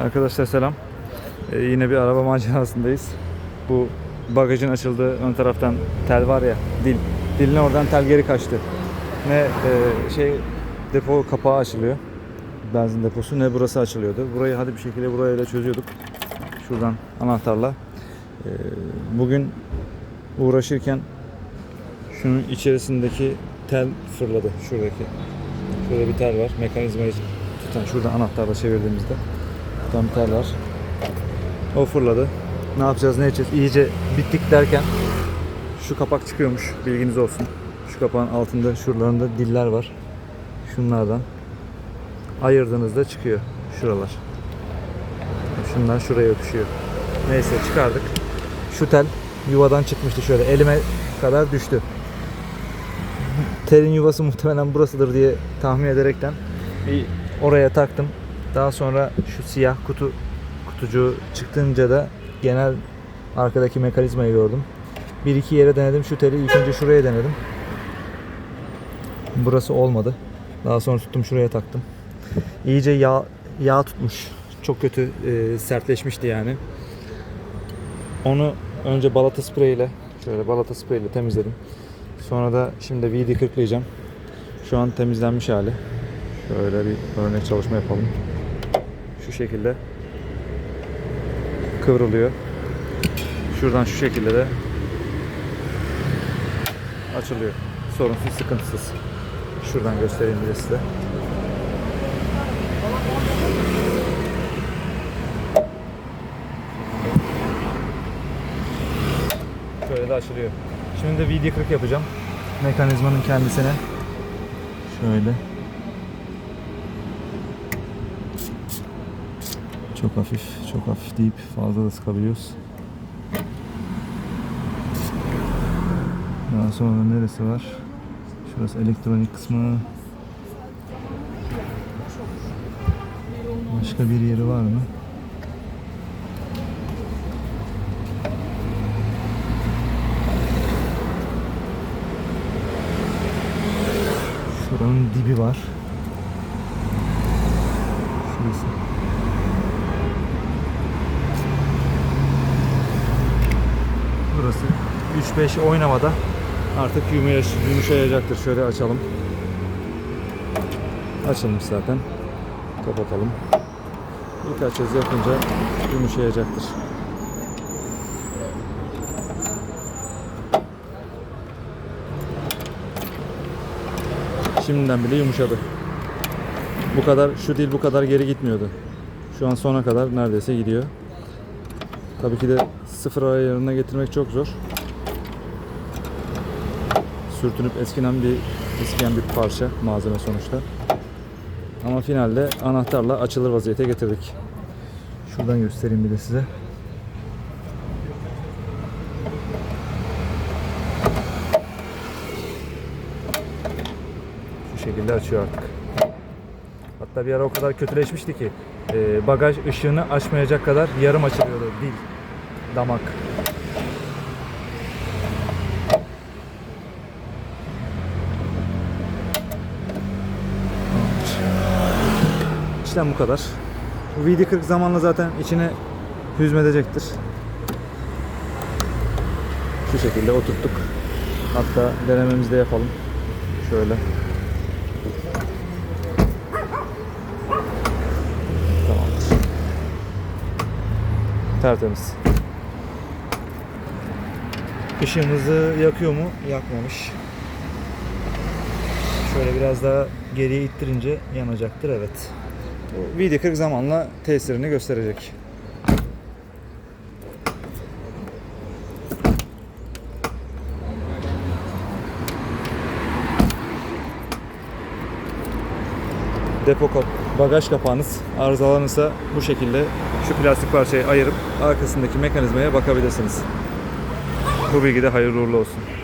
Arkadaşlar selam. Ee, yine bir araba macerasındayız. Bu bagajın açıldığı ön taraftan tel var ya, dil. Dilin oradan tel geri kaçtı. Ne e, şey depo kapağı açılıyor. Benzin deposu ne burası açılıyordu. Burayı hadi bir şekilde burayla çözüyorduk. Şuradan anahtarla. Ee, bugün uğraşırken şunun içerisindeki tel fırladı. Şuradaki. Şurada bir tel var. Mekanizmayı tutan şuradan anahtarla çevirdiğimizde var. O fırladı. Ne yapacağız, ne edeceğiz? İyice bittik derken şu kapak çıkıyormuş. Bilginiz olsun. Şu kapağın altında şuralarında diller var. Şunlardan ayırdığınızda çıkıyor şuralar. Şundan şuraya öpüşüyor. Neyse çıkardık. Şu tel yuvadan çıkmıştı şöyle elime kadar düştü. Telin yuvası muhtemelen burasıdır diye tahmin ederekten bir oraya taktım. Daha sonra şu siyah kutu kutucuğu çıktınca da genel arkadaki mekanizmayı gördüm. Bir iki yere denedim. Şu teli ilk önce şuraya denedim. Burası olmadı. Daha sonra tuttum şuraya taktım. İyice yağ, yağ tutmuş. Çok kötü e, sertleşmişti yani. Onu önce balata spreyiyle şöyle balata spreyiyle temizledim. Sonra da şimdi VD 40'layacağım. Şu an temizlenmiş hali. Şöyle bir örnek çalışma yapalım. Şu şekilde kıvrılıyor. Şuradan şu şekilde de açılıyor. Sorunsuz, sıkıntısız. Şuradan göstereyim bir size. Şöyle de açılıyor. Şimdi de VD40 yapacağım. Mekanizmanın kendisine. Şöyle. Çok hafif, çok hafif deyip fazla da sıkabiliyoruz. Daha sonra neresi var? Şurası elektronik kısmı. Başka bir yeri var mı? Şuranın dibi var. Şurası. Burası 3-5 oynamada artık yumuşayacaktır. Şöyle açalım. Açılmış zaten. Kapatalım. Birkaç kez yapınca yumuşayacaktır. Şimdiden bile yumuşadı. Bu kadar şu dil bu kadar geri gitmiyordu. Şu an sona kadar neredeyse gidiyor. Tabii ki de sıfır ayarına getirmek çok zor. Sürtünüp eskinen bir eskiyen bir parça malzeme sonuçta. Ama finalde anahtarla açılır vaziyete getirdik. Şuradan göstereyim bir de size. Şu şekilde açıyor artık. Hatta bir ara o kadar kötüleşmişti ki e, bagaj ışığını açmayacak kadar yarım açılıyordu dil, damak. İşlem bu kadar. Bu VD40 zamanla zaten içine hüzmedecektir. Şu şekilde oturttuk. Hatta denememizi de yapalım. Şöyle. Tamamdır. Tertemiz. Işığımızı yakıyor mu? Yakmamış. Şöyle biraz daha geriye ittirince yanacaktır evet. Bu VD40 zamanla tesirini gösterecek. depo kap bagaj kapağınız arızalanırsa bu şekilde şu plastik parçayı ayırıp arkasındaki mekanizmaya bakabilirsiniz. Bu bilgi de hayırlı uğurlu olsun.